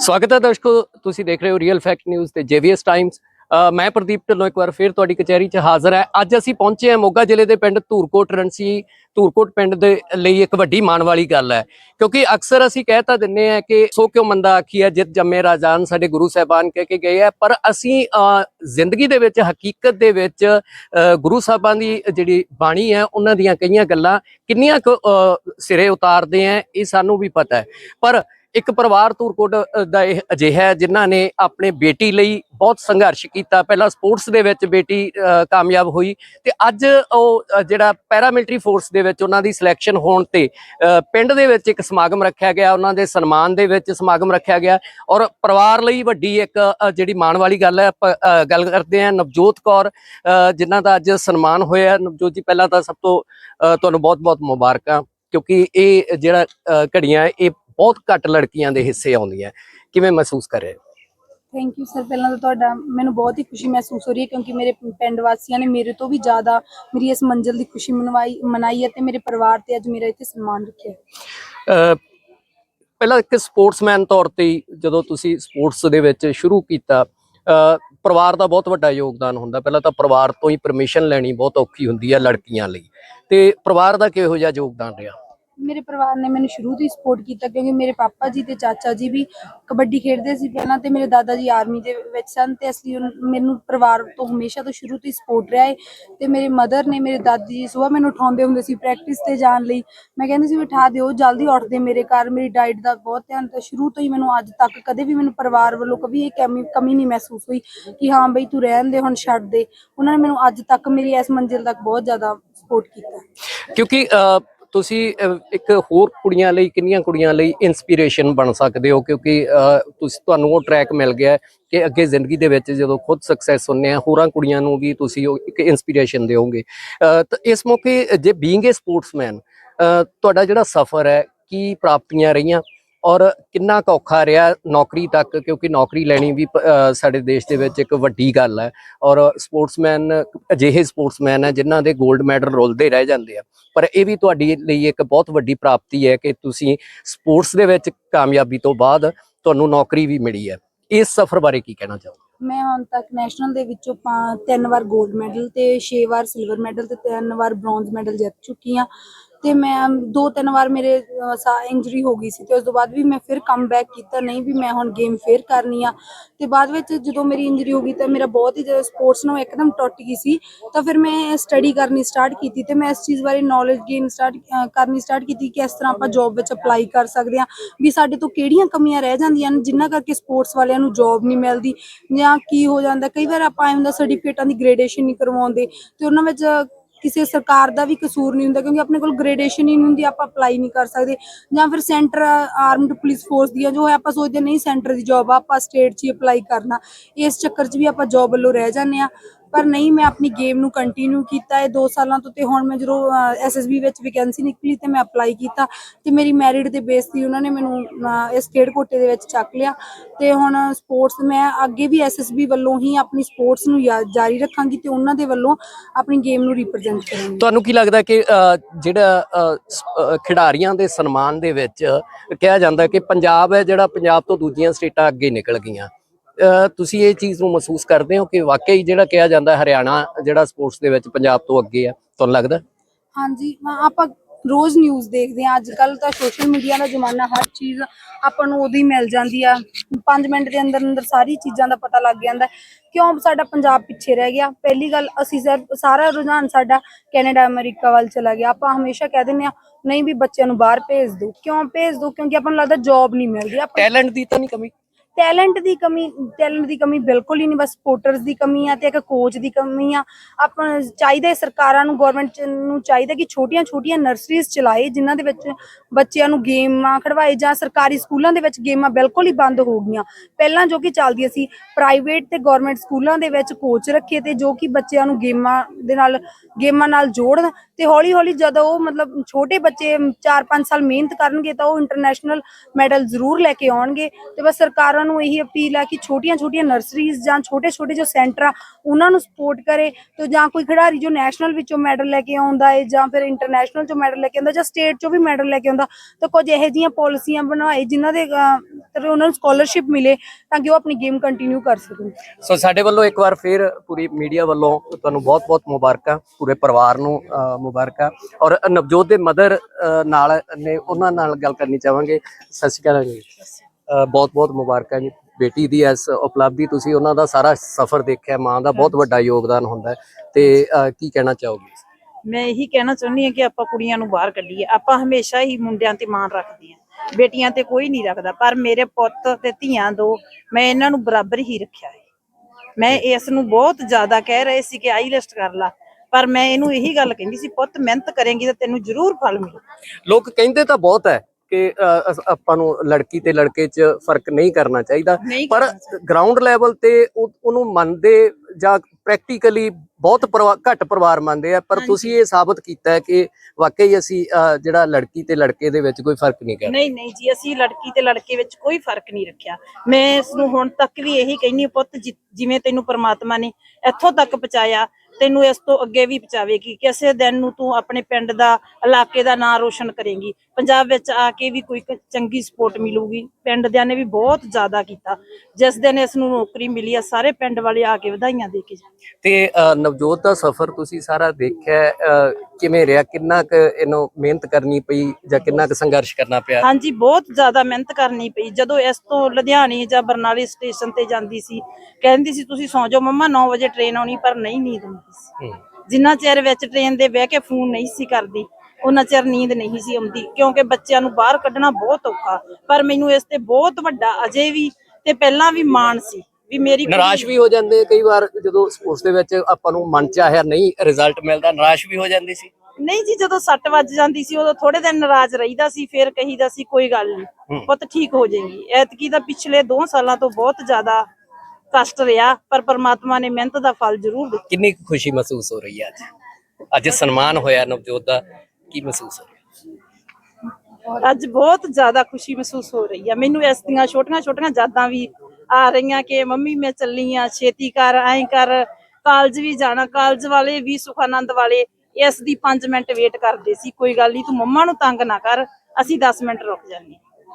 ਸਵਾਗਤ ਹੈ ਦਰਸ਼ਕੋ, ਤੁਸੀਂ ਦੇਖ ਰਹੇ ਹੋ ਰੀਅਲ ਫੈਕਟ ਨਿਊਜ਼ ਤੇ ਜੇਵੀਐਸ ਟਾਈਮਸ ਮੈਂ ਪ੍ਰਦੀਪ ਢਿੱਲੋਂ ਇੱਕ ਵਾਰ ਫਿਰ ਤੁਹਾਡੀ ਕਚਹਿਰੀ 'ਚ ਹਾਜ਼ਰ ਹੈ। ਅੱਜ ਅਸੀਂ ਪਹੁੰਚੇ ਹਾਂ ਮੋਗਾ ਜ਼ਿਲ੍ਹੇ ਦੇ ਪਿੰਡ ਧੂਰਕੋਟ ਰਣਸੀ, ਧੂਰਕੋਟ ਪਿੰਡ ਦੇ ਲਈ ਇੱਕ ਵੱਡੀ ਮਾਣ ਵਾਲੀ ਗੱਲ ਹੈ। ਕਿਉਂਕਿ ਅਕਸਰ ਅਸੀਂ ਕਹਿ ਤਾਂ ਦਿੰਨੇ ਆ ਕਿ ਸੋ ਕਿਉਂ ਮੰਦਾ ਆਖੀ ਹੈ ਜਿਤ ਜੰਮੇ ਰਾਜਾਨ ਸਾਡੇ ਗੁਰੂ ਸਾਹਿਬਾਨ ਕਹਿ ਕੇ ਗਏ ਆ ਪਰ ਅਸੀਂ ਜ਼ਿੰਦਗੀ ਦੇ ਵਿੱਚ, ਹਕੀਕਤ ਦੇ ਵਿੱਚ ਗੁਰੂ ਸਾਹਿਬਾਂ ਦੀ ਜਿਹੜੀ ਬਾਣੀ ਹੈ, ਉਹਨਾਂ ਦੀਆਂ ਕਈਆਂ ਗੱਲਾਂ ਕਿੰਨੀਆਂ ਕੁ ਸਿਰੇ ਉਤਾਰਦੇ ਆ ਇਹ ਸਾਨੂੰ ਵੀ ਪਤਾ ਹੈ। ਪਰ ਇੱਕ ਪਰਿਵਾਰ ਧੂਰਕੋਟ ਦਾ ਇਹ ਅਜਿਹਾ ਹੈ ਜਿਨ੍ਹਾਂ ਨੇ ਆਪਣੇ ਬੇਟੀ ਲਈ ਬਹੁਤ ਸੰਘਰਸ਼ ਕੀਤਾ। ਪਹਿਲਾਂ ਸਪੋਰਟਸ ਦੇ ਵਿੱਚ ਬੇਟੀ ਕਾਮਯਾਬ ਹੋਈ ਤੇ ਅੱਜ ਉਹ ਅ, ਜਿਹੜਾ ਪੈਰਾਮਿਲਟਰੀ ਫੋਰਸ ਦੇ ਵਿੱਚ ਉਹਨਾਂ ਦੀ ਸਿਲੈਕਸ਼ਨ ਹੋਣ ਤੇ ਪਿੰਡ ਦੇ ਵਿੱਚ ਇੱਕ ਸਮਾਗਮ ਰੱਖਿਆ ਗਿਆ ਉਹਨਾਂ ਦੇ ਸਨਮਾਨ ਦੇ ਵਿੱਚ ਸਮਾਗਮ ਰੱਖਿਆ ਗਿਆ ਔਰ ਪਰਿਵਾਰ ਲਈ ਵੱਡੀ ਇੱਕ ਜਿਹੜੀ ਮਾਣ ਵਾਲੀ ਗੱਲ ਹੈ ਆਪਾਂ, ਗੱਲ ਕਰਦੇ ਹਾਂ ਨਵਜੋਤ ਕੌਰ ਅ, ਜਿਨ੍ਹਾਂ ਦਾ ਅੱਜ ਸਨਮਾਨ ਹੋਇਆ। ਨਵਜੋਤ ਜੀ ਪਹਿਲਾਂ ਤਾਂ ਸਭ ਤੋਂ ਤੁਹਾਨੂੰ ਬਹੁਤ-ਬਹੁਤ ਮੁਬਾਰਕਾਂ ਕਿਉਂਕਿ ਇਹ ਜਿਹੜਾ ਘੜੀਆਂ ਇਹ ਬਹੁਤ ਘੱਟ ਲੜਕੀਆਂ ਦੇ ਹਿੱਸੇ ਆਉਂਦੀਆਂ ਕਿਵੇਂ ਮਹਿਸੂਸ ਕਰ ਰਹੇ ਹੋ? ਥੈਂਕ ਯੂ ਸਰ ਪਹਿਲਾਂ ਤਾਂ ਤੁਹਾਡਾ ਮੈਨੂੰ ਬਹੁਤ ਹੀ ਖੁਸ਼ੀ ਮਹਿਸੂਸ ਹੋ ਰਹੀ ਹੈ ਕਿਉਂਕਿ ਮੇਰੇ ਪਿੰਡ ਵਾਸੀਆਂ ਨੇ ਮੇਰੇ ਤੋਂ ਵੀ ਜ਼ਿਆਦਾ ਮੇਰੀ ਇਸ ਮੰਜ਼ਿਲ ਦੀ ਖੁਸ਼ੀ ਮਨਵਾਈ ਮਨਾਈ ਹੈ ਤੇ ਮੇਰੇ ਪਰਿਵਾਰ ਤੇ ਅੱਜ ਮੇਰਾ ਇੱਥੇ ਸਨਮਾਨ ਰੱਖਿਆ ਪਹਿਲਾਂ ਇੱਕ ਸਪੋਰਟਸਮੈਨ ਤੌਰ ਤੇ ਜਦੋਂ ਤੁਸੀਂ ਸਪੋਰਟਸ ਦੇ ਵਿੱਚ ਸ਼ੁਰੂ ਕੀਤਾ ਪਰਿਵਾਰ ਦਾ ਬਹੁਤ ਵੱਡਾ ਯੋਗਦਾਨ ਹੁੰਦਾ। ਪਹਿਲਾਂ ਤਾਂ ਪਰਿਵਾਰ ਤੋਂ ਹੀ ਪਰਮਿਸ਼ਨ ਲੈਣੀ ਬਹੁਤ ਔਖੀ ਹੁੰਦੀ ਹੈ ਲੜਕੀਆਂ ਲਈ। ਤੇ ਪਰਿਵਾਰ ਦਾ ਕਿਹੋ ਜਿਹਾ ਯੋਗਦਾਨ ਰਿਹਾ? ਮੇਰੇ ਪਰਿਵਾਰ ਨੇ ਮੈਨੂੰ ਸ਼ੁਰੂ ਤੋਂ ਹੀ ਸਪੋਰਟ ਕੀਤਾ ਕਿਉਂਕਿ ਮੇਰੇ ਪਾਪਾ ਜੀ ਤੇ ਚਾਚਾ ਜੀ ਵੀ ਕਬੱਡੀ ਖੇਡਦੇ ਸੀ ਪਹਿਲਾਂ ਤੇ ਮੇਰੇ ਦਾਦਾ ਜੀ ਆਰਮੀ ਦੇ ਵਿੱਚ ਸਨ ਤੇ ਅਸੀਂ ਉਨ- ਮੈਨੂੰ ਪਰਿਵਾਰ ਤੋਂ ਹਮੇਸ਼ਾ ਤੋਂ ਸ਼ੁਰੂ ਤੋਂ ਹੀ ਸਪੋਰਟ ਰਿਹਾ ਹੈ ਤੇ ਮੇਰੇ ਮਦਰ ਨੇ ਮੇਰੇ ਦਾਦੀ ਜੀ ਸਵੇਰ ਮੈਨੂੰ ਉਠਾਉਂਦੇ ਹੁੰਦੇ ਸੀ ਪ੍ਰੈਕਟਿਸ ਤੇ ਜਾਣ ਲਈ। ਮੈਂ ਕਹਿੰਦੀ ਸੀ, ਬਿਠਾ ਦਿਓ, ਜਲਦੀ ਉੱਠਦੇ ਮੇਰੇ ਘਰ, ਮੇਰੀ ਡਾਈਟ ਦਾ ਬਹੁਤ ਧਿਆਨ ਤਾਂ ਸ਼ੁਰੂ ਤੋਂ ਹੀ ਮੈਨੂੰ ਅੱਜ ਤੱਕ ਕਦੇ ਵੀ ਮੈਨੂੰ ਪਰਿਵਾਰ ਵੱਲੋਂ ਕभी ਇਹ ਕਮੀ ਕਮੀ ਨਹੀਂ ਮਹਿਸੂਸ ਹੋਈ ਕਿ ਹਾਂ ਬਈ ਤੂੰ ਰਹਿਣ ਦੇ, ਹੁਣ ਛੱਡ ਦੇ। ਉਹਨਾਂ ਨੇ ਮੈਨੂੰ ਅੱਜ ਤੱਕ ਮੇਰੀ ਇਸ ਮੰਜ਼ਿਲ ਤੱਕ ਬਹੁਤ ਜ਼ਿਆਦਾ ਸਪੋਰਟ ਕੀਤਾ। ਕਿਉਂਕਿ ਤੁਸੀਂ ਇੱਕ ਹੋਰ ਕੁੜੀਆਂ ਲਈ, ਕਿੰਨੀਆਂ ਕੁੜੀਆਂ ਲਈ ਇਨਸਪੀਰੇਸ਼ਨ ਬਣ ਸਕਦੇ ਹੋ? ਕਿਉਂਕਿ ਤੁਸੀਂ, ਤੁਹਾਨੂੰ ਉਹ ਟਰੈਕ ਮਿਲ ਗਿਆ ਕਿ ਅੱਗੇ ਜ਼ਿੰਦਗੀ ਦੇ ਵਿੱਚ ਜਦੋਂ ਖੁਦ ਸਕਸੈਸ ਹੁੰਨੇ ਆ, ਹੋਰਾਂ ਕੁੜੀਆਂ ਨੂੰ ਵੀ ਤੁਸੀਂ ਉਹ ਇੱਕ ਇਨਸਪੀਰੇਸ਼ਨ ਦਿਓਗੇ। ਤਾਂ ਇਸ ਮੌਕੇ, ਜੇ ਬੀਇੰਗ ਏ ਸਪੋਰਟਸਮੈਨ ਤੁਹਾਡਾ ਜਿਹੜਾ ਸਫ਼ਰ ਹੈ, ਕੀ ਪ੍ਰਾਪਤੀਆਂ ਰਹੀਆਂ? ਔਰ ਕਿੰਨਾ ਕੁ ਔਖਾ ਰਿਹਾ ਨੌਕਰੀ ਤੱਕ, ਕਿਉਂਕਿ ਨੌਕਰੀ ਲੈਣੀ ਵੀ ਸਾਡੇ ਦੇਸ਼ ਦੇ ਵਿੱਚ ਇੱਕ ਵੱਡੀ ਗੱਲ ਹੈ। ਔਰ ਸਪੋਰਟਸਮੈਨ ਅਜਿਹੇ ਸਪੋਰਟਸਮੈਨ ਹੈ ਜਿਨ੍ਹਾਂ ਦੇ 골ਡ ਮੈਡਲ ਰੁਲਦੇ ਰਹਿ ਜਾਂਦੇ ਆ। ਪਰ ਇਹ ਵੀ ਤੁਹਾਡੀ ਲਈ ਇੱਕ ਬਹੁਤ ਵੱਡੀ ਪ੍ਰਾਪਤੀ ਹੈ ਕਿ ਤੁਸੀਂ ਸਪੋਰਟਸ ਦੇ ਵਿੱਚ ਕਾਮਯਾਬੀ ਤੋਂ ਬਾਅਦ ਤੁਹਾਨੂੰ ਨੌਕਰੀ ਵੀ ਮਿਲੀ ਹੈ। ਇਸ ਸਫ਼ਰ ਬਾਰੇ ਕੀ ਕਹਿਣਾ ਚਾਹੋਗੇ? ਮੈਂ ਹੁਣ ਤੱਕ ਨੈਸ਼ਨਲ ਦੇ ਵਿੱਚੋਂ ਤਿੰਨ ਵਾਰ 골ਡ ਮੈਡਲ ਤੇ 6 ਵਾਰ ਸਿਲਵਰ ਮੈਡਲ ਤੇ ਤਿੰਨ ਵਾਰ ਬ੍ਰੌਂਜ਼ ਮੈਡਲ ਜਿੱਤ ਚੁੱਕੀ ਆ ਤੇ ਮੈਂ ਦੋ ਤਿੰਨ ਵਾਰ ਮੇਰੇ ਸਾ ਇੰਜਰੀ ਹੋ ਗਈ ਸੀ ਤੇ ਉਸ ਤੋਂ ਬਾਅਦ ਵੀ ਮੈਂ ਫਿਰ ਕਮਬੈਕ ਕੀਤਾ, ਨਹੀਂ ਵੀ ਮੈਂ ਹੁਣ ਗੇਮ ਫੇਰ ਕਰਨੀ ਆ। ਤੇ ਬਾਅਦ ਵਿੱਚ ਜਦੋਂ ਮੇਰੀ ਇੰਜਰੀ ਹੋ ਗਈ ਤਾਂ ਮੇਰਾ ਬਹੁਤ ਹੀ ਜ਼ਿਆਦਾ ਸਪੋਰਟਸ ਨੂੰ ਇੱਕਦਮ ਟੁੱਟ ਗਈ ਸੀ। ਤਾਂ ਫਿਰ ਮੈਂ ਸਟੱਡੀ ਕਰਨੀ ਸਟਾਰਟ ਕੀਤੀ ਤੇ ਮੈਂ ਇਸ ਚੀਜ਼ ਬਾਰੇ ਨੌਲੇਜ ਗੇਨ ਸਟਾਰਟ ਕਰਨੀ ਸਟਾਰਟ ਕੀਤੀ ਕਿ ਇਸ ਤਰ੍ਹਾਂ ਆਪਾਂ ਜੌਬ ਵਿੱਚ ਅਪਲਾਈ ਕਰ ਸਕਦੇ ਹਾਂ ਵੀ ਸਾਡੇ ਤੋਂ ਕਿਹੜੀਆਂ ਕਮੀਆਂ ਰਹਿ ਜਾਂਦੀਆਂ ਨੇ ਜਿਨ੍ਹਾਂ ਕਰਕੇ ਸਪੋਰਟਸ ਵਾਲਿਆਂ ਨੂੰ ਜੌਬ ਨਹੀਂ ਮਿਲਦੀ ਜਾਂ ਕੀ ਹੋ ਜਾਂਦਾ। ਕਈ ਵਾਰ ਆਪਾਂ ਐਂ ਹੁੰਦਾ ਸਰਟੀਫਿਕੇਟਾਂ ਦੀ ਗ੍ਰੇਡੇਸ਼ਨ ਨਹੀਂ ਕਰਵਾਉਂਦੇ ਤੇ ਉਹਨਾਂ ਵਿੱਚ ਕਿਸੇ ਸਰਕਾਰ ਦਾ ਵੀ ਕਸੂਰ ਨਹੀਂ ਹੁੰਦਾ ਕਿਉਂਕਿ ਆਪਣੇ ਕੋਲ ਗ੍ਰੇਡੇਸ਼ਨ ਹੀ ਨਹੀਂ ਹੁੰਦੀ, ਆਪਾਂ ਅਪਲਾਈ ਨਹੀਂ ਕਰ ਸਕਦੇ। ਜਾਂ ਫਿਰ ਸੈਂਟਰ ਆਰਮਡ ਪੁਲਿਸ ਫੋਰਸ ਦੀਆਂ ਜੋ ਹੈ, ਆਪਾਂ ਸੋਚਦੇ ਨਹੀਂ ਸੈਂਟਰ ਦੀ ਜੌਬ ਆ, ਆਪਾਂ ਸਟੇਟ 'ਚ ਹੀ ਅਪਲਾਈ ਕਰਨਾ। ਇਸ ਚੱਕਰ 'ਚ ਵੀ ਆਪਾਂ ਜੌਬ ਵੱਲੋਂ ਰਹਿ ਜਾਂਦੇ ਆ ਪਰ ਨਹੀਂ, ਮੈਂ ਆਪਣੀ ਗੇਮ ਨੂੰ ਕੰਟੀਨਿਊ ਕੀਤਾ ਇਹ 2 ਸਾਲਾਂ ਤੋਂ ਤੇ ਹੁਣ ਮੈਂ ਜਦੋਂ ਐਸਐਸਬੀ ਵਿੱਚ ਵੈਕੈਂਸੀ ਨਿਕਲੀ ਤੇ ਮੈਂ ਅਪਲਾਈ ਕੀਤਾ ਤੇ ਮੇਰੀ ਮੈਰਿਟ ਦੇ ਬੇਸ ਤੇ ਉਹਨਾਂ ਨੇ ਮੈਨੂੰ ਇਸ ਖੇਡ ਕੋਟੇ ਦੇ ਵਿੱਚ ਚੱਕ ਲਿਆ। ਤੇ ਹੁਣ ਸਪੋਰਟਸ ਮੈਂ ਅੱਗੇ ਵੀ ਐਸਐਸਬੀ ਵੱਲੋਂ ਹੀ ਆਪਣੀ ਸਪੋਰਟਸ ਨੂੰ ਜਾਰੀ ਰੱਖਾਂਗੀ ਤੇ ਉਹਨਾਂ ਦੇ ਵੱਲੋਂ ਆਪਣੀ ਗੇਮ ਨੂੰ ਰਿਪਰੈਜ਼ੈਂਟ ਕਰਾਂਗੀ। ਤੁਹਾਨੂੰ ਕੀ ਲੱਗਦਾ ਕਿ ਜਿਹੜਾ ਖਿਡਾਰੀਆਂ ਦੇ ਸਨਮਾਨ ਦੇ ਵਿੱਚ ਕਿਹਾ ਜਾਂਦਾ ਕਿ ਪੰਜਾਬ ਹੈ ਜਿਹੜਾ ਪੰਜਾਬ ਤੋਂ ਦੂਜੀਆਂ ਸਟੇਟਾਂ ਅੱਗੇ ਨਿਕਲ ਗਈਆਂ। ਤੁਸੀਂ ਇਹ ਚੀਜ਼ ਨੂੰ ਮਹਿਸੂਸ ਕਰਦੇ ਹੋ ਕਿ ਵਾਕਈ ਜਿਹੜਾ ਕਿਹਾ ਜਾਂਦਾ ਹਰਿਆਣਾ ਜਿਹੜਾ ਸਪੋਰਟਸ ਦੇ ਵਿੱਚ ਪੰਜਾਬ ਤੋਂ ਅੱਗੇ ਆ ਤੁਹਾਨੂੰ ਲੱਗਦਾ? ਹਾਂਜੀ ਆਪਾਂ ਰੋਜ਼ ਨਿਊਜ਼ ਦੇਖਦੇ ਹਾਂ ਅੱਜ ਕੱਲ ਤਾਂ ਸੋਸ਼ਲ ਮੀਡੀਆ ਦਾ ਜ਼ਮਾਨਾ ਹਰ ਚੀਜ਼ ਆਪਾਂ ਨੂੰ ਉਦੋਂ ਹੀ ਮਿਲ ਜਾਂਦੀ ਆ। 5 ਮਿੰਟ ਦੇ ਅੰਦਰ ਅੰਦਰ ਸਾਰੀ ਚੀਜ਼ਾਂ ਦਾ ਪਤਾ ਲੱਗ ਜਾਂਦਾ। ਕਿਉਂ ਸਾਡਾ ਪੰਜਾਬ ਪਿੱਛੇ ਰਹਿ ਗਿਆ? ਪਹਿਲੀ ਗੱਲ ਅਸੀਂ ਸਾਰਾ ਰੁਝਾਨ ਸਾਡਾ ਕੈਨੇਡਾ ਅਮਰੀਕਾ ਵੱਲ ਚਲਾ ਗਿਆ। ਆਪਾਂ ਹਮੇਸ਼ਾ ਕਹਿ ਦਿੰਦੇ ਆ ਨਹੀਂ ਵੀ ਬੱਚਿਆਂ ਨੂੰ ਬਾਹਰ ਭੇਜ ਦਿਓ। ਕਿਉਂ ਭੇਜ ਦਿਓ? ਕਿਉਂਕਿ ਆਪਾਂ ਨੂੰ ਲੱਗਦਾ ਜੌਬ ਨਹੀਂ ਮਿਲਦੀ। ਆਪਾਂ ਟੈਲੈਂਟ ਦੀ ਤਾਂ ਨਹੀਂ ਕਮੀ। ਟੈਲੈਂਟ ਦੀ ਕਮੀ ਟੈਲੈਂਟ ਦੀ ਕਮੀ ਬਿਲਕੁਲ ਹੀ ਨਹੀਂ, ਬਸ ਸਪੋਰਟਰਸ ਦੀ ਕਮੀ ਆ ਤੇ ਇੱਕ ਕੋਚ ਦੀ ਕਮੀ ਆ। ਆਪਾਂ ਚਾਹੀਦਾ ਸਰਕਾਰਾਂ ਨੂੰ ਗਵਰਨਮੈਂਟ ਨੂੰ ਚਾਹੀਦਾ ਕਿ ਛੋਟੀਆਂ-ਛੋਟੀਆਂ ਨਰਸਰੀਜ਼ ਚਲਾਏ, ਜਿਨ੍ਹਾਂ ਦੇ ਵਿੱਚ ਬੱਚਿਆਂ ਨੂੰ ਗੇਮਾਂ ਖੜਵਾਏ ਜਾਂ ਸਰਕਾਰੀ ਸਕੂਲਾਂ ਦੇ ਵਿੱਚ ਗੇਮਾਂ ਬਿਲਕੁਲ ਹੀ ਬੰਦ ਹੋ ਗਈਆਂ। ਪਹਿਲਾਂ ਜੋ ਕਿ ਚੱਲਦੀਆਂ ਸੀ ਪ੍ਰਾਈਵੇਟ ਤੇ ਗਵਰਨਮੈਂਟ ਸਕੂਲਾਂ ਦੇ ਵਿੱਚ ਕੋਚ ਰੱਖੇ ਤੇ ਜੋ ਕਿ ਬੱਚਿਆਂ ਨੂੰ ਗੇਮਾਂ ਦੇ ਨਾਲ, ਗੇਮਾਂ ਨਾਲ ਜੋੜਨ ਤੇ ਹੌਲੀ-ਹੌਲੀ ਜਦੋਂ ਉਹ ਮਤਲਬ ਛੋਟੇ ਬੱਚੇ 4-5 ਸਾਲ ਮਿਹਨਤ ਕਰਨਗੇ ਤਾਂ ਉਹ ਇੰਟਰਨੈਸ਼ਨਲ ਮੈਡਲ ਜ਼ਰੂਰ ਲੈ ਕੇ ਆਉਣਗੇ ਤੇ ਬਸ ਸਰਕਾਰਾਂ ਨੂੰ ਇਹੀ ਅਪੀਲ ਆ ਕਿ ਛੋਟੀਆਂ-ਛੋਟੀਆਂ ਨਰਸਰੀਜ਼ ਜਾਂ ਛੋਟੇ-ਛੋਟੇ ਜੋ ਸੈਂਟਰ ਆ ਉਹਨਾਂ ਨੂੰ ਸਪੋਰਟ ਕਰੇ ਤੇ ਜਾਂ ਕੋਈ ਖਿਡਾਰੀ ਜੋ ਨੈਸ਼ਨਲ ਵਿੱਚੋਂ ਮੈਡਲ ਲੈ ਕੇ ਆਉਂਦਾ ਹੈ ਜਾਂ ਫਿਰ ਇੰਟਰਨੈਸ਼ਨਲ ਚੋਂ ਮੈਡਲ ਲੈ ਕੇ ਆਉਂਦਾ ਜਾਂ ਸਟੇਟ ਚੋਂ ਵੀ ਮੈਡਲ ਲੈ ਕੇ ਆਉਂਦਾ ਤਾਂ ਕੁਝ ਇਹੋ ਜਿਹੀਆਂ ਪਾਲਿਸੀਆਂ ਬਣਾਏ ਜਿਨ੍ਹਾਂ ਦੇ ਤੇ ਉਹਨਾਂ ਨੂੰ ਸਕਾਲਰਸ਼ਿਪ ਮਿਲੇ ਤਾਂ ਕਿ ਉਹ ਆਪਣੀ ਗੇਮ ਕੰਟੀਨਿਊ ਕਰ ਸਕਣ। ਸੋ ਸਾਡੇ ਵੱਲੋਂ ਇੱਕ ਵਾਰ ਫਿਰ ਪੂਰੀ ਮੀਡੀਆ ਵੱਲੋਂ ਤੁਹਾਨੂੰ ਬਹੁਤ-ਬਹੁਤ ਮੁਬਾਰਕਾਂ ਪੂਰੇ ਪਰਿਵਾਰ ਨੂੰ ਮੁਬਾਰਕਾਂ ਔਰ ਨਵਜੋਤ ਦੇ ਮਦਰ ਨਾਲ ਨੇ ਉਹਨਾਂ ਨਾਲ ਗੱਲ ਕਰਨੀ ਚਾਹਾਂਗੇ। ਸਤਿ ਸ਼੍ਰੀ ਅਕਾਲ ਜੀ। ਬਹੁਤ-ਬਹੁਤ ਮੁਬਾਰਕਾਂ ਜੀ। ਬੇਟੀ ਦੀ ਇਸ ਉਪਲਬਧੀ ਤੁਸੀਂ ਉਹਨਾਂ ਦਾ ਸਾਰਾ ਸਫ਼ਰ ਦੇਖਿਆ ਮਾਂ ਦਾ ਬਹੁਤ ਵੱਡਾ ਯੋਗਦਾਨ ਹੁੰਦਾ ਤੇ ਕੀ ਕਹਿਣਾ ਚਾਹੋਗੇ? ਮੈਂ ਇਹੀ ਕਹਿਣਾ ਚਾਹੁੰਦੀ ਹਾਂ ਕਿ ਆਪਾਂ ਕੁੜੀਆਂ ਨੂੰ ਬਾਹਰ ਕੱਢੀਏ। ਆਪਾਂ ਹਮੇਸ਼ਾ ਹੀ ਮੁੰਡਿਆਂ ਤੇ ਮਾਣ ਰੱਖਦੇ ਹਾਂ। ਬੇਟੀਆਂ ਤੇ ਕੋਈ ਨਹੀਂ ਰੱਖਦਾ। ਪਰ ਮੇਰੇ ਪੁੱਤ ਤੇ ਧੀਆਂ ਦੋ ਮੈਂ ਇਹਨਾਂ ਨੂੰ ਬਰਾਬਰ ਹੀ ਰੱਖਿਆ ਹੈ। ਮੈਂ ਇਸ ਨੂੰ ਬਹੁਤ ਜ਼ਿਆਦਾ ਕਹਿ ਰਹੇ ਸੀ ਕਿ ਆਈਲੈਸਟ ਕਰ ਲਾ। ਪਰ ਮੈਂ ਇਹਨੂੰ ਇਹੀ ਗੱਲ ਕਹਿੰਦੀ ਸੀ ਪੁੱਤ ਮਿਹਨਤ ਕਰੇਂਗੀ ਤਾਂ ਤੈਨੂੰ ਜ਼ਰੂਰ ਫਲ ਮਿਲੂ। ਲੋਕ ਕਹਿੰਦੇ ਤਾਂ ਬਹੁਤ ਹੈ ਕਿ ਆਪਾਂ ਨੂੰ ਲੜਕੀ ਤੇ ਲੜਕੇ 'ਚ ਫ਼ਰਕ ਨਹੀਂ ਕਰਨਾ ਚਾਹੀਦਾ। ਪਰ ਗਰਾਊਂਡ ਲੈਵਲ ਤੇ ਉਹ- ਉਹਨੂੰ ਮੰਨਦੇ ਜਾਂ ਪ੍ਰੈਕਟੀਕਲੀ ਬਹੁਤ ਘੱਟ ਪਰਿਵਾਰ ਮੰਨਦੇ ਆ ਪਰ। ਤੁਸੀਂ ਇਹ ਸਾਬਤ ਕੀਤਾ ਹੈ ਕਿ ਵਾਕਈ ਅਸੀਂ ਜਿਹੜਾ ਲੜਕੀ ਤੇ ਲੜਕੇ ਦੇ ਵਿੱਚ ਕੋਈ ਫ਼ਰਕ ਨਹੀਂ ਕਰਦਾ ਨਹੀਂ ਨਹੀਂ ਜੀ ਅਸੀਂ ਲੜਕੀ ਤੇ ਲੜਕੇ ਵਿੱਚ ਕੋਈ ਫ਼ਰਕ ਨਹੀਂ ਰੱਖਿਆ। ਮੈਂ ਇਸ ਨੂੰ ਹੁਣ ਤੱਕ ਵੀ ਇਹੀ ਕਹਿੰਨੀ ਪੁੱਤ ਜਿਵੇਂ ਤੈਨੂੰ ਪ੍ਰਮਾਤਮਾ ਨੇ ਇੱਥੋਂ ਤੱਕ ਪਹੁੰਚਾਇਆ ਤੈਨੂੰ ਇਸ ਤੋਂ ਅੱਗੇ ਵੀ ਪਹੁੰਚਾਵੇਗੀ ਕਿਸੇ ਦਿਨ ਨੂੰ ਤੂੰ ਆਪਣੇ ਪਿੰਡ ਦਾ, ਇਲਾਕੇ ਦਾ ਨਾਂ ਰੋਸ਼ਨ ਕਰੇਗੀ। ਪੰਜਾਬ ਵਿੱਚ ਆ ਕੇ ਵੀ ਕੋਈ ਚੰਗੀ ਸਪੋਰਟ ਮਿਲੂਗੀ। ਪਿੰਡ ਦਿਆਂ ਨੇ ਵੀ ਬਹੁਤ ਜ਼ਿਆਦਾ ਕੀਤਾ। ਜਿਸ ਦਿਨ ਇਸ ਨੂੰ ਨੌਕਰੀ ਮਿਲੀ ਆ, ਸਾਰੇ ਪਿੰਡ ਵਾਲੇ ਆ ਕੇ ਵਧਾਈਆਂ ਦੇ ਕੇ ਜਾਂਦੇ ਤੇ ਨਵਜੋਤ ਦਾ ਸਫ਼ਰ ਤੁਸੀਂ ਸਾਰਾ ਦੇਖਿਆ ਕਿਵੇਂ ਰਿਹਾ? ਕਿੰਨਾ ਕੁ ਇਹਨੂੰ ਮਿਹਨਤ ਕਰਨੀ ਪਈ ਜਾਂ ਕਿੰਨਾ ਕੁ ਸੰਘਰਸ਼ ਕਰਨਾ ਪਿਆ? ਹਾਂਜੀ ਬਹੁਤ ਜ਼ਿਆਦਾ ਮਿਹਨਤ ਕਰਨੀ ਪਈ। ਜਦੋਂ ਇਸ ਤੋਂ ਲੁਧਿਆਣੇ ਜਾਂ ਬਰਨਾਲੇ ਸਟੇਸ਼ਨ ਤੇ ਜਾਂਦੀ ਸੀ ਕਹਿੰਦੀ ਸੀ ਤੁਸੀਂ ਸੌਂ ਜਾਓ ਮੰਮਾ 9 ਵਜੇ ਟ੍ਰੇਨ ਆਉਣੀ ਪਰ ਨਹੀਂ ਨੀਂਦ ਆਉਂਦੀ ਸੀ। ਜਿੰਨਾ ਚਿਰ ਵਿੱਚ ਟ੍ਰੇਨ ਦੇ ਬਹਿ ਕੇ ਫੋਨ ਨਹੀਂ ਸੀ ਕਰਦੀ ਉਹਨਾਂ ਚਿਰ ਨੀਂਦ ਨਹੀਂ ਸੀ ਆਉਂਦੀ। ਕਿਉਂਕਿ ਬੱਚਿਆਂ ਨੂੰ ਬਾਹਰ ਕੱਢਣਾ ਬਹੁਤ ਔਖਾ। ਪਰ ਮੈਨੂੰ ਇਸ ਤੇ ਬਹੁਤ ਵੱਡਾ ਅਜੇ ਵੀ ਤੇ ਪਹਿਲਾਂ ਵੀ ਮਾਣ ਸੀ। ਵੀ ਮੇਰੀ ਨਿਰਾਸ਼ ਵੀ ਹੋ ਜਾਂਦੇ ਕਈ ਵਾਰ ਜਦੋਂ ਸਪੋਰਟਸ ਦੇ ਵਿੱਚ ਆਪਾਂ ਨੂੰ ਮਨ ਚਾਹਿਆ ਨਹੀਂ ਰਿਜ਼ਲਟ ਮਿਲਦਾ ਨਿਰਾਸ਼ ਵੀ ਹੋ ਜਾਂਦੀ ਸੀ। ਨਹੀਂ ਜੀ ਜਦੋਂ ਸੱਟ ਵੱਜ ਜਾਂਦੀ ਸੀ ਉਦੋਂ ਥੋੜੇ ਦਿਨ ਨਾਰਾਜ਼ ਰਹੀਦਾ ਸੀ ਫਿਰ ਕਹੀਦਾ ਸੀ ਕੋਈ ਗੱਲ ਨਹੀਂ। ਪੁੱਤ ਠੀਕ ਹੋ ਜਾਏਗੀ। ਐਤਕੀ ਦਾ ਪਿਛਲੇ 2 ਸਾਲਾਂ ਤੋਂ ਬਹੁਤ ਜ਼ਿਆਦਾ ਕਸ਼ਟ ਰਿਹਾ ਪਰ ਪਰਮਾਤਮਾ ਨੇ ਮਿਹਨਤ ਦਾ ਫਲ ਜ਼ਰੂਰ ਦਿੱਤਾ। ਕਿੰਨੀ ਖੁਸ਼ੀ ਮਹਿਸੂਸ ਹੋ ਰਹੀ ਹੈ ਅੱਜ? ਅੱਜ ਸਨਮਾਨ ਹੋਇਆ ਨਵਜੋਤ ਦਾ ਕੀ ਮਹਿਸੂਸ ਹੋ ਰਿਹਾ? ਅੱਜ ਬਹੁਤ ਜ਼ਿਆਦਾ ਖੁਸ਼ੀ ਮਹਿਸੂਸ ਹੋ ਰਹੀ ਹੈ। ਮੈਨੂੰ ਇਸ ਦੀਆਂ ਛੋਟੀਆਂ ਛੋਟੀਆਂ ਯਾਦਾਂ ਵੀ ਆ ਰਹੀਆਂ ਕਿ ਮੰਮੀ ਮੈਂ ਚੱਲੀ ਆ ਛੇਤੀ ਕਰ ਐਂ ਕਰ। ਕਾਲਜ ਵੀ ਜਾਣਾ ਕਾਲਜ ਵਾਲੇ ਵੀ ਸੁਖਾਨੰਦ ਵਾਲੇ ਇਸ ਦੀ 5 ਮਿੰਟ ਵੇਟ ਕਰਦੇ ਸੀ। ਕੋਈ ਗੱਲ ਨਹੀਂ ਤੂੰ ਮੰਮਾ ਨੂੰ ਤੰਗ ਨਾ ਕਰ ਅਸੀਂ 10 ਮਿੰਟ ਰੁਕ ਜਾਂਦੇ।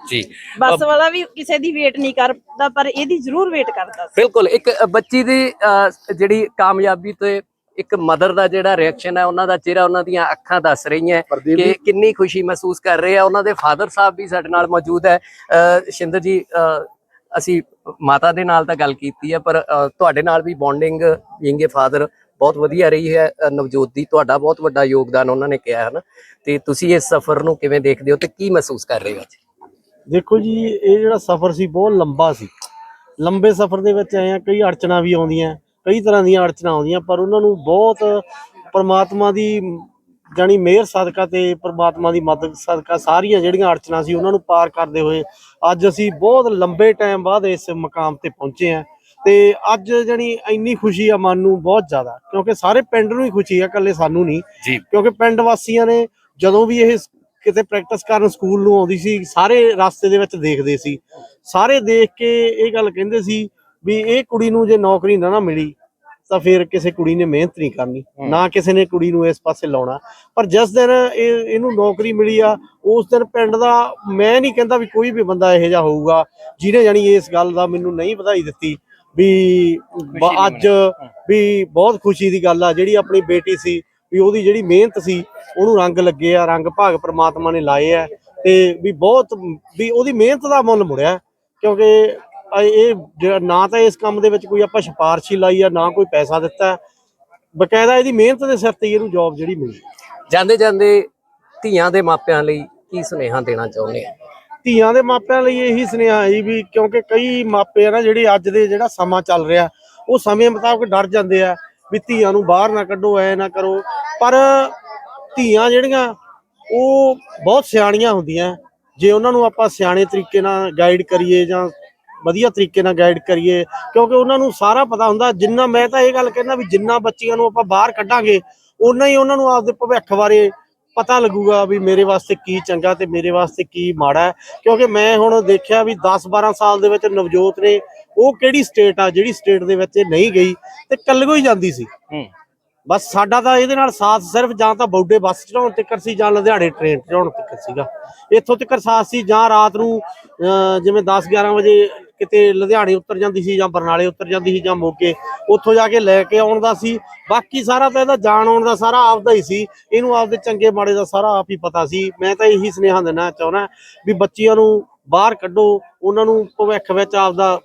ਜੀ। ਬੱਸ ਵਾਲਾ ਵੀ ਕਿਸੇ ਦੀ ਵੇਟ ਨਹੀਂ ਕਰਦਾ ਪਰ ਇਹਦੀ ਜ਼ਰੂਰ ਵੇਟ ਕਰਦਾ ਸੀ। ਬਿਲਕੁਲ ਇੱਕ ਬੱਚੀ ਦੀ ਜਿਹੜੀ ਕਾਮਯਾਬੀ ਤੇ ਇੱਕ ਮਦਰ ਦਾ ਜਿਹੜਾ ਰਿਐਕਸ਼ਨ ਹੈ ਉਹਨਾਂ ਦਾ ਚਿਹਰਾ ਉਹਨਾਂ ਦੀਆਂ ਅੱਖਾਂ ਦੱਸ ਰਹੀਆਂ ਕਿ ਕਿੰਨੀ ਖੁਸ਼ੀ ਮਹਿਸੂਸ ਕਰ ਰਹੇ ਆ। ਉਹਨਾਂ ਦੇ ਫਾਦਰ ਸਾਹਿਬ ਵੀ ਸਾਡੇ ਨਾਲ ਮੌਜੂਦ ਹੈ। ਅਹ, ਸ਼ਿੰਦਰ ਜੀ ਅਸੀਂ ਮਾਤਾ ਦੇ ਨਾਲ ਤਾਂ ਗੱਲ ਕੀਤੀ ਹੈ ਪਰ ਤੁਹਾਡੇ ਨਾਲ ਵੀ ਬੌਂਡਿੰਗ ਬੀਇੰਗ ਫਾਦਰ ਬਹੁਤ ਵਧੀਆ ਰਹੀ ਹੈ ਨਵਜੋਤ ਦੀ। ਤੁਹਾਡਾ ਬਹੁਤ ਵੱਡਾ ਯੋਗਦਾਨ ਉਹਨਾਂ ਨੇ ਕਿਹਾ ਹੈ ਨਾ ਤੇ ਤੁਸੀਂ ਇਸ ਸਫ਼ਰ ਨੂੰ ਕਿਵੇਂ ਦੇਖਦੇ ਹੋ ਤੇ ਕੀ ਮਹਿਸੂਸ ਕਰ ਰਹੇ ਹੋ ਅੱਜ? ਦੇਖੋ ਜੀ, ਇਹ ਜਿਹੜਾ ਸਫ਼ਰ ਸੀ ਬਹੁਤ ਲੰਬਾ ਸੀ। ਲੰਬੇ ਸਫ਼ਰ ਦੇ ਵਿੱਚ ਆਏ ਆ, ਕਈ ਅੜਚਣਾ ਵੀ ਆਉਂਦੀਆਂ, ਕਈ ਤਰ੍ਹਾਂ ਦੀਆਂ ਅੜਚਣਾ ਆਉਂਦੀਆਂ, ਪਰ ਉਹਨਾਂ ਨੂੰ ਬਹੁਤ ਪਰਮਾਤਮਾ ਦੀ ਜਾਨੀ ਮਿਹਰ ਸਦਕਾ ਤੇ ਪਰਮਾਤਮਾ ਦੀ ਮਦਦ ਸਦਕਾ ਸਾਰੀਆਂ ਜਿਹੜੀਆਂ ਅੜਚਣਾ ਸੀ ਉਹਨਾਂ ਨੂੰ ਪਾਰ ਕਰਦੇ ਹੋਏ ਅੱਜ ਅਸੀਂ ਬਹੁਤ ਲੰਬੇ ਟਾਈਮ ਬਾਅਦ ਇਸ ਮੁਕਾਮ ਤੇ ਪਹੁੰਚੇ ਆ ਤੇ ਅੱਜ ਜਾਨੀ ਇੰਨੀ ਖੁਸ਼ੀ ਆ ਮਨ ਨੂੰ ਬਹੁਤ ਜ਼ਿਆਦਾ ਕਿਉਂਕਿ ਸਾਰੇ ਪਿੰਡ ਨੂੰ ਹੀ ਖੁਸ਼ੀ ਆ ਇਕੱਲੇ ਸਾਨੂੰ ਨਹੀਂ ਕਿਉਂਕਿ ਪਿੰਡ ਵਾਸੀਆਂ ਨੇ ਜਦੋਂ ਵੀ ਇਹ ਕਿਤੇ ਪ੍ਰੈਕਟਿਸ ਕਰਨ ਸਕੂਲ ਨੂੰ ਆਉਂਦੀ ਸੀ ਸਾਰੇ ਰਸਤੇ ਦੇ ਵਿੱਚ ਦੇਖਦੇ ਸੀ ਸਾਰੇ ਦੇਖ ਕੇ ਇਹ ਗੱਲ ਕਹਿੰਦੇ ਸੀ ਵੀ ਇਹ ਕੁੜੀ ਨੂੰ ਜੇ ਨੌਕਰੀ ਨਾ ਨਾ ਮਿਲੀ ਤਾਂ ਫਿਰ ਕਿਸੇ ਕੁੜੀ ਨੇ ਮਿਹਨਤ ਨਹੀਂ ਕਰਨੀ ਨਾ ਕਿਸੇ ਨੇ ਕੁੜੀ ਨੂੰ ਇਸ ਪਾਸੇ ਲਾਉਣਾ। ਪਰ ਜਿਸ ਦਿਨ ਇਹ ਇਹਨੂੰ ਨੌਕਰੀ ਮਿਲੀ ਆ ਉਸ ਦਿਨ ਪਿੰਡ ਦਾ ਮੈਂ ਨਹੀਂ ਕਹਿੰਦਾ ਵੀ ਕੋਈ ਵੀ ਬੰਦਾ ਇਹੋ ਜਿਹਾ ਹੋਊਗਾ ਜਿਹਨੇ ਜਾਨੀ ਇਸ ਗੱਲ ਦਾ ਮੈਨੂੰ ਨਹੀਂ ਵਧਾਈ ਦਿੱਤੀ ਵੀ ਅੱਜ ਵੀ ਬਹੁਤ ਖੁਸ਼ੀ ਦੀ ਗੱਲ ਆ ਜਿਹੜੀ ਆਪਣੀ ਬੇਟੀ ਸੀ ਵੀ ਉਹਦੀ ਜਿਹੜੀ ਮਿਹਨਤ ਸੀ ਉਹਨੂੰ ਰੰਗ ਲੱਗੇ ਆ ਰੰਗ ਭਾਗ ਪ੍ਰਮਾਤਮਾ ਨੇ ਲਾਏ ਆ ਤੇ ਵੀ ਬਹੁਤ ਵੀ ਉਹਦੀ ਮਿਹਨਤ ਦਾ ਮੁੱਲ ਮੁੜਿਆ ਕਿਉਂਕਿ ਇਹ ਜਿਹੜਾ ਨਾ ਤਾਂ ਇਸ ਕੰਮ ਦੇ ਵਿੱਚ ਕੋਈ ਆਪਾਂ ਸਿਫਾਰਸ਼ੀ ਲਾਈ ਆ ਨਾ ਕੋਈ ਪੈਸਾ ਦਿੱਤਾ। ਬਕਾਇਦਾ ਇਹਦੀ ਮਿਹਨਤ ਦੇ ਸਿਰ ਤੇ ਹੀ ਇਹਨੂੰ ਜੌਬ ਜਿਹੜੀ ਮਿਲੀ। ਜਾਂਦੇ ਜਾਂਦੇ ਧੀਆਂ ਦੇ ਮਾਪਿਆਂ ਲਈ ਕੀ ਸੁਨੇਹਾ ਦੇਣਾ ਚਾਹੁੰਦੇ ਆ ਧੀਆਂ ਦੇ ਮਾਪਿਆਂ ਲਈ ਇਹੀ ਸੁਨੇਹਾ ਹੈ ਵੀ ਕਿਉਂਕਿ ਕਈ ਮਾਪੇ ਆ ਨਾ ਜਿਹੜੇ ਅੱਜ ਦੇ ਜਿਹੜਾ ਸਮਾਂ ਚੱਲ ਰਿਹਾ ਉਹ ਸਮੇਂ ਮੁਤਾਬਕ ਡਰ ਜਾਂਦੇ ਆ ਵੀ ਧੀਆਂ ਨੂੰ ਬਾਹਰ ਨਾ ਕੱਢੋ ਐ ਨਾ ਕਰੋ। ਪਰ ਧੀਆਂ ਜਿਹੜੀਆਂ ਉਹ ਬਹੁਤ ਸਿਆਣੀਆਂ ਹੁੰਦੀਆਂ। ਜੇ ਉਹਨਾਂ ਨੂੰ ਆਪਾਂ ਸਿਆਣੇ ਤਰੀਕੇ ਨਾਲ ਗਾਈਡ ਕਰੀਏ ਜਾਂ ਵਧੀਆ ਤਰੀਕੇ ਨਾਲ ਗਾਈਡ ਕਰੀਏ, ਕਿਉਂਕਿ ਉਹਨਾਂ ਨੂੰ ਸਾਰਾ ਪਤਾ ਹੁੰਦਾ, ਜਿੰਨਾ ਮੈਂ ਤਾਂ ਇਹ ਗੱਲ ਕਹਿੰਦਾ ਵੀ ਜਿੰਨਾ ਬੱਚਿਆਂ ਨੂੰ ਆਪਾਂ ਬਾਹਰ ਕੱਢਾਂਗੇ ਉਨਾ ਹੀ ਉਹਨਾਂ ਨੂੰ ਆਪਦੇ ਭਵਿੱਖ ਬਾਰੇ ਪਤਾ ਲੱਗੂਗਾ ਵੀ ਮੇਰੇ ਵਾਸਤੇ ਕੀ ਚੰਗਾ ਤੇ ਮੇਰੇ ਵਾਸਤੇ ਕੀ ਮਾੜਾ ਹੈ। ਕਿਉਂਕਿ ਮੈਂ ਹੁਣ ਦੇਖਿਆ ਵੀ 10 12 ਸਾਲ ਦੇ ਵਿੱਚ ਨਵਜੋਤ ਨੇ ਉਹ ਕਿਹੜੀ ਸਟੇਟ ਆ ਜਿਹੜੀ ਸਟੇਟ ਦੇ ਵਿੱਚ ਇਹ ਨਹੀਂ ਗਈ, ਤੇ ਕੱਲਗੋ ਹੀ ਜਾਂਦੀ ਸੀ। ਬਸ ਸਾਡਾ ਤਾਂ ਇਹਦੇ ਨਾਲ ਸਾਥ ਸਿਰਫ ਜਾਂ ਤਾਂ ਬੌਡੇ ਬੱਸ ਚੜਾਉਣ ਤੱਕ ਸੀ ਜਾਂ ਲੁਧਿਆਣੇ ਟ੍ਰੇਨ ਚੜਾਉਣ ਤੱਕ ਸੀਗਾ। ਇੱਥੋਂ ਤੱਕ ਸਾਥ ਸੀ ਜਾਂ ਰਾਤ ਨੂੰ ਜਿਵੇਂ 10 11 ਵਜੇ ਕਿਤੇ ਲੁਧਿਆਣੇ ਉਤਰ ਜਾਂਦੀ ਸੀ ਜਾਂ ਬਰਨਾਲੇ ਉਤਰ ਜਾਂਦੀ ਸੀ ਜਾਂ ਮੋਗੇ, ਉੱਥੋਂ ਜਾ ਕੇ ਲੈ ਕੇ ਆਉਣ ਦਾ ਸੀ। ਬਾਕੀ ਸਾਰਾ ਤਾਂ ਇਹਦਾ ਜਾਣ ਆਉਣ ਦਾ ਸਾਰਾ ਆਪਦਾ ਹੀ ਸੀ। ਇਹਨੂੰ ਆਪਦੇ ਚੰਗੇ ਮਾੜੇ ਦਾ ਸਾਰਾ ਆਪ ਹੀ ਪਤਾ ਸੀ। ਮੈਂ ਤਾਂ ਇਹੀ ਸੁਨੇਹਾ ਦੇਣਾ ਚਾਹੁੰਦਾ ਵੀ ਬੱਚਿਆਂ ਨੂੰ ਬਾਹਰ ਕੱਢੋ, ਉਹਨਾਂ ਨੂੰ ਭਵਿੱਖ ਵਿੱਚ ਆਪਦਾ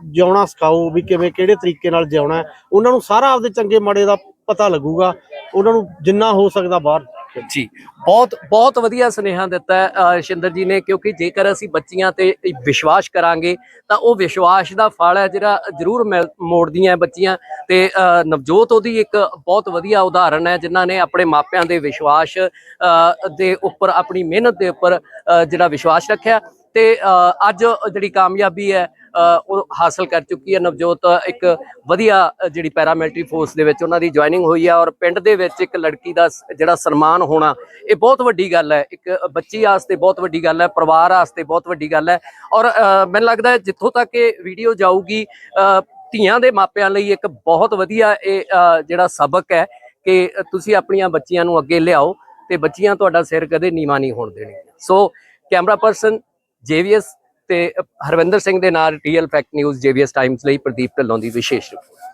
ਜਿਉਣਾ ਸਿਖਾਓ ਵੀ ਕਿਵੇਂ, ਕਿਹੜੇ ਤਰੀਕੇ ਨਾਲ ਜਿਉਣਾ। ਉਹਨਾਂ ਨੂੰ ਸਾਰਾ ਆਪਦੇ ਚੰਗੇ ਮਾੜੇ ਦਾ ਪਤਾ ਲੱਗੂਗਾ। ਉਹਨਾਂ ਨੂੰ ਜਿੰਨਾ ਹੋ ਸਕਦਾ ਬਾਹਰ। ਜੀ ਬਹੁਤ ਬਹੁਤ ਵਧੀਆ ਸੁਨੇਹਾ ਦਿੱਤਾ ਹੈ ਸ਼ਿੰਦਰ ਜੀ ਨੇ ਕਿਉਂਕਿ ਜੇਕਰ ਅਸੀਂ ਬੱਚੀਆਂ ਤੇ ਵਿਸ਼ਵਾਸ ਕਰਾਂਗੇ ਤਾਂ ਉਹ ਵਿਸ਼ਵਾਸ ਦਾ ਫਲ ਹੈ ਜਿਹੜਾ ਜ਼ਰੂਰ ਮੋੜਦੀਆਂ ਬੱਚੀਆਂ। ਤੇ ਅ, ਨਵਜੋਤ ਉਹਦੀ ਇੱਕ ਬਹੁਤ ਵਧੀਆ ਉਦਾਹਰਣ ਹੈ ਜਿਨ੍ਹਾਂ ਨੇ ਆਪਣੇ ਮਾਪਿਆਂ ਦੇ ਵਿਸ਼ਵਾਸ ਅ, ਦੇ ਉੱਪਰ ਆਪਣੀ ਮਿਹਨਤ ਦੇ ਉੱਪਰ ਅ, ਜਿਹੜਾ ਵਿਸ਼ਵਾਸ ਰੱਖਿਆ। ਤੇ ਅੱਜ ਜਿਹੜੀ ਕਾਮਯਾਬੀ ਹੈ ਉਹ ਹਾਸਲ ਕਰ ਚੁੱਕੀ ਹੈ ਨਵਜੋਤ। ਇੱਕ ਵਧੀਆ ਅ, ਜਿਹੜੀ ਪੈਰਾਮਿਲਟਰੀ ਫੋਰਸ ਦੇ ਵਿੱਚ ਉਹਨਾਂ ਦੀ ਜੁਆਇਨਿੰਗ ਹੋਈ ਹੈ ਔਰ ਪਿੰਡ ਦੇ ਵਿੱਚ ਇੱਕ ਲੜਕੀ ਦਾ ਸ- ਜਿਹੜਾ ਸਨਮਾਨ ਹੋਣਾ ਇਹ ਬਹੁਤ ਵੱਡੀ ਗੱਲ ਹੈ। ਇੱਕ ਬੱਚੀ ਵਾਸਤੇ ਬਹੁਤ ਵੱਡੀ ਗੱਲ ਹੈ ਪਰਿਵਾਰ ਵਾਸਤੇ ਬਹੁਤ ਵੱਡੀ ਗੱਲ ਹੈ। ਔਰ ਮੈਨੂੰ ਲੱਗਦਾ ਜਿੱਥੋਂ ਤੱਕ ਇਹ ਵੀਡੀਓ ਜਾਊਗੀ ਧੀਆਂ ਦੇ ਮਾਪਿਆਂ ਲਈ ਇੱਕ ਬਹੁਤ ਵਧੀਆ ਇਹ ਜਿਹੜਾ ਸਬਕ ਹੈ ਕਿ ਤੁਸੀਂ ਆਪਣੀਆਂ ਬੱਚੀਆਂ ਨੂੰ ਅੱਗੇ ਲਿਆਓ ਤੇ ਬੱਚੀਆਂ ਤੁਹਾਡਾ ਸਿਰ ਕਦੇ ਨੀਵਾਂ ਨਹੀਂ ਹੋਣ ਦੇਣਗੀਆਂ। ਸੋ ਕੈਮਰਾ ਪਰਸਨ ਜੇਵੀਐਸ ਤੇ ਹਰਵਿੰਦਰ ਸਿੰਘ ਦੇ ਨਾਲ real fact news JVS times ਲਈ ਪ੍ਰਦੀਪ ਢਿੱਲੋਂ ਦੀ ਵਿਸ਼ੇਸ਼ ਰਿਪੋਰਟ